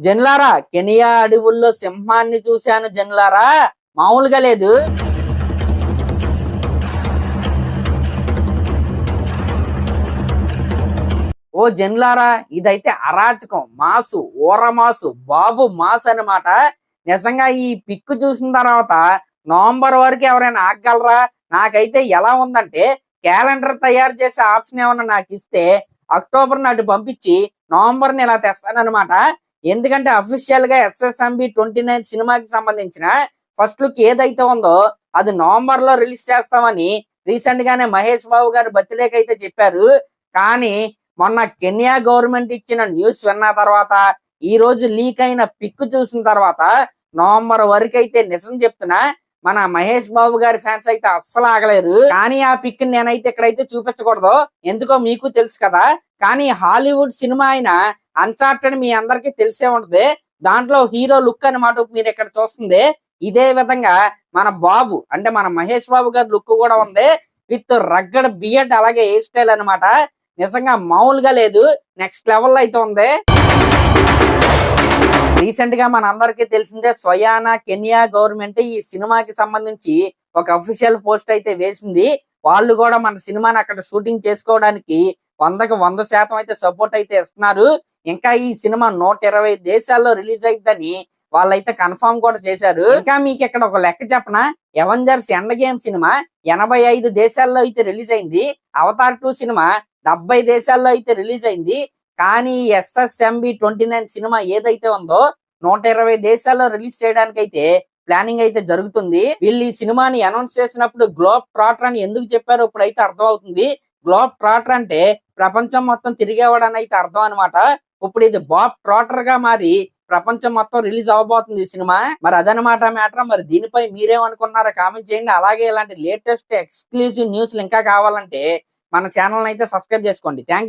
జన్లారా కెనియా అడవుల్లో సింహాన్ని చూశాను జన్లారా. మామూలుగా లేదు. ఓ జన్లారా ఇదైతే అరాచకం మాసు ఊర మాసు బాబు మాసు అన్నమాట. నిజంగా ఈ పిక్ చూసిన తర్వాత నవంబర్ వరకు ఎవరైనా ఆగగలరా? నాకైతే ఎలా ఉందంటే క్యాలెండర్ తయారు చేసే ఆప్షన్ ఏమన్నా నాకు ఇస్తే అక్టోబర్ నాటి పంపించి నవంబర్ని ఇలా తెస్తానమాట ఎందుకంటే అఫీషియల్గా ఎస్ఎస్ఎంబి ట్వంటీ నైన్ సినిమాకి సంబంధించిన ఫస్ట్ లుక్ ఏదైతే ఉందో అది నవంబర్లో రిలీజ్ చేస్తామని రీసెంట్ గానే మహేష్ బాబు గారు బర్త్డేకి అయితే చెప్పారు. కానీ మొన్న కెన్యా గవర్నమెంట్ ఇచ్చిన న్యూస్ విన్న తర్వాత ఈ రోజు లీక్ అయిన పిక్ చూసిన తర్వాత నవంబర్ వరకు అయితే నిజం చెప్తున్నా మన మహేష్ బాబు గారి ఫ్యాన్స్ అయితే అస్సలు ఆగలేరు. కానీ ఆ పిక్ నేనైతే ఇక్కడైతే చూపించకూడదు. ఎందుకో మీకు తెలుసు కదా. కానీ హాలీవుడ్ సినిమా అయిన అన్చార్టెడ్ మీ అందరికీ తెలిసే ఉంటది. దాంట్లో హీరో లుక్ అన్నమాట మీరు ఇక్కడ చూస్తుంది. ఇదే విధంగా మన బాబు అంటే మన మహేష్ బాబు గారి లుక్ కూడా ఉంది. విత్ రగ్గడ్ బియర్డ్ అలాగే హెయిర్ స్టైల్ అన్నమాట. నిజంగా మామూలుగా లేదు. నెక్స్ట్ లెవెల్ అయితే ఉంది. రీసెంట్గా మన అందరికీ తెలిసిందే స్వయానా కెన్యా గవర్నమెంట్ ఈ సినిమాకి సంబంధించి ఒక అఫీషియల్ పోస్ట్ అయితే వేసింది. వాళ్ళు కూడా మన సినిమాని అక్కడ షూటింగ్ చేసుకోవడానికి వందకి వంద శాతం అయితే సపోర్ట్ అయితే ఇస్తున్నారు. ఇంకా ఈ సినిమా నూట ఇరవై దేశాల్లో రిలీజ్ అయిద్దని వాళ్ళైతే కన్ఫర్మ్ కూడా చేశారు. ఇంకా మీకు ఇక్కడ ఒక లెక్క చెప్పన? ఎవెంజర్స్ ఎండ గేమ్ సినిమా ఎనభై ఐదు దేశాల్లో అయితే రిలీజ్ అయింది. అవతార్ టూ సినిమా డెబ్బై దేశాల్లో అయితే రిలీజ్ అయింది. కానీ ఎస్ఎస్ఎంబి ట్వంటీ నైన్ సినిమా ఏదైతే ఉందో నూట ఇరవై దేశాల్లో రిలీజ్ చేయడానికి అయితే ప్లానింగ్ అయితే జరుగుతుంది. వీళ్ళు ఈ సినిమాని అనౌన్స్ చేసినప్పుడు గ్లోబ్ ట్రాటర్ అని ఎందుకు చెప్పారో ఇప్పుడు అయితే అర్థం అవుతుంది గ్లోబ్ ట్రాటర్ అంటే ప్రపంచం మొత్తం తిరిగేవాడని అయితే అర్థం అనమాట ఇప్పుడు ఇది బాబ్ ట్రాటర్గా మారి ప్రపంచం మొత్తం రిలీజ్ అవబోతుంది ఈ సినిమా. మరి అదనమాట మ్యాటర్. మరి దీనిపై మీరేమనుకున్నారో కామెంట్ చేయండి. అలాగే ఇలాంటి లేటెస్ట్ ఎక్స్క్లూజివ్ న్యూస్లు ఇంకా కావాలంటే మన ఛానల్ అయితే సబ్స్క్రైబ్ చేసుకోండి. థ్యాంక్